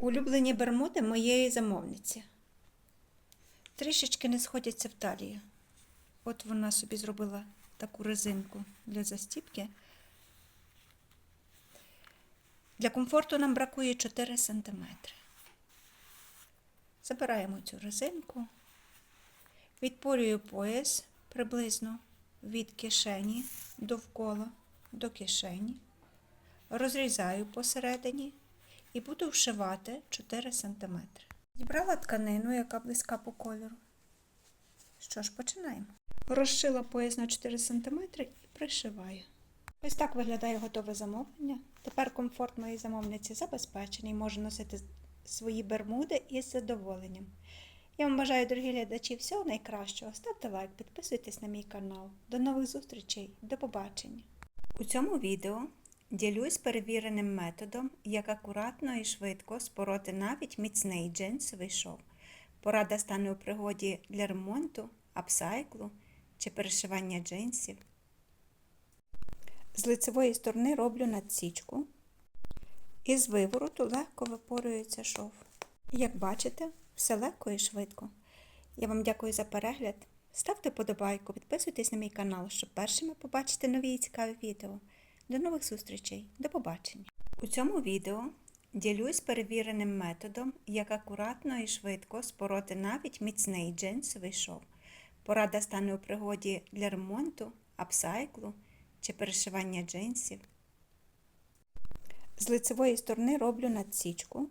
Улюблені бермуди моєї замовниці. Трішечки не сходяться в талію. От вона собі зробила таку резинку для застіпки. Для комфорту нам бракує 4 см. Забираємо цю резинку, відпорюю пояс приблизно від кишені довкола до кишені, розрізаю посередині і буду вшивати 4 см. Зібрала тканину, яка близька по кольору. Що ж, починаємо. Розшила пояс на 4 см і пришиваю. Ось так виглядає готове замовлення. Тепер комфорт моєї замовниці забезпечений, може носити свої бермуди із задоволенням. Я вам бажаю, дорогі глядачі, всього найкращого. Ставте лайк, підписуйтесь на мій канал. До нових зустрічей, до побачення! У цьому відео ділюсь перевіреним методом, як акуратно і швидко спороти навіть міцний джинсовий шов. Порада стане у пригоді для ремонту, апсайклу чи перешивання джинсів. З лицевої сторони роблю надсічку. І з вивороту легко випорюється шов. Як бачите, все легко і швидко. Я вам дякую за перегляд. Ставте подобайку, підписуйтесь на мій канал, щоб першими побачити нові і цікаві відео. До нових зустрічей, до побачення! У цьому відео ділюсь перевіреним методом, як акуратно і швидко спороти навіть міцний джинсовий шов. Порада стане у пригоді для ремонту, апсайклу чи перешивання джинсів. З лицевої сторони роблю надсічку.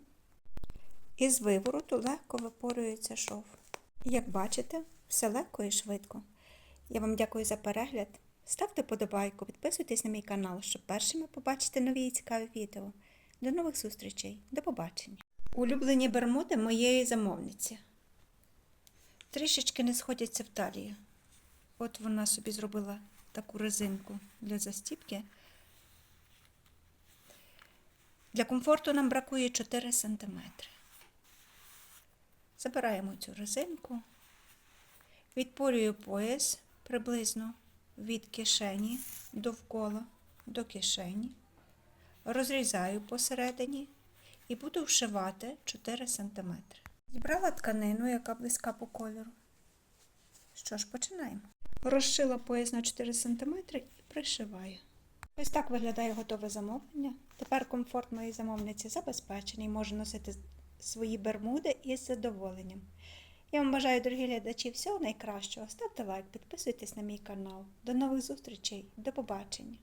І з вивороту легко випорюється шов. Як бачите, все легко і швидко. Я вам дякую за перегляд. Ставте подобайку, підписуйтесь на мій канал, щоб першими побачити нові і цікаві відео. До нових зустрічей, до побачення. Улюблені бермуди моєї замовниці. Трішечки не сходяться в талію. От вона собі зробила таку резинку для застіпки. Для комфорту нам бракує 4 см. Забираємо цю резинку, відпорюю пояс приблизно від кишені довкола до кишені, розрізаю посередині і буду вшивати 4 см. Зібрала тканину, яка близька по кольору. Що ж, починаємо. Розшила пояс на 4 см і пришиваю. Ось так виглядає готове замовлення. Тепер комфорт моєї замовниці забезпечений, може носити свої бермуди із задоволенням. Я вам бажаю, дорогі глядачі, всього найкращого. Ставте лайк, підписуйтесь на мій канал. До нових зустрічей, до побачення!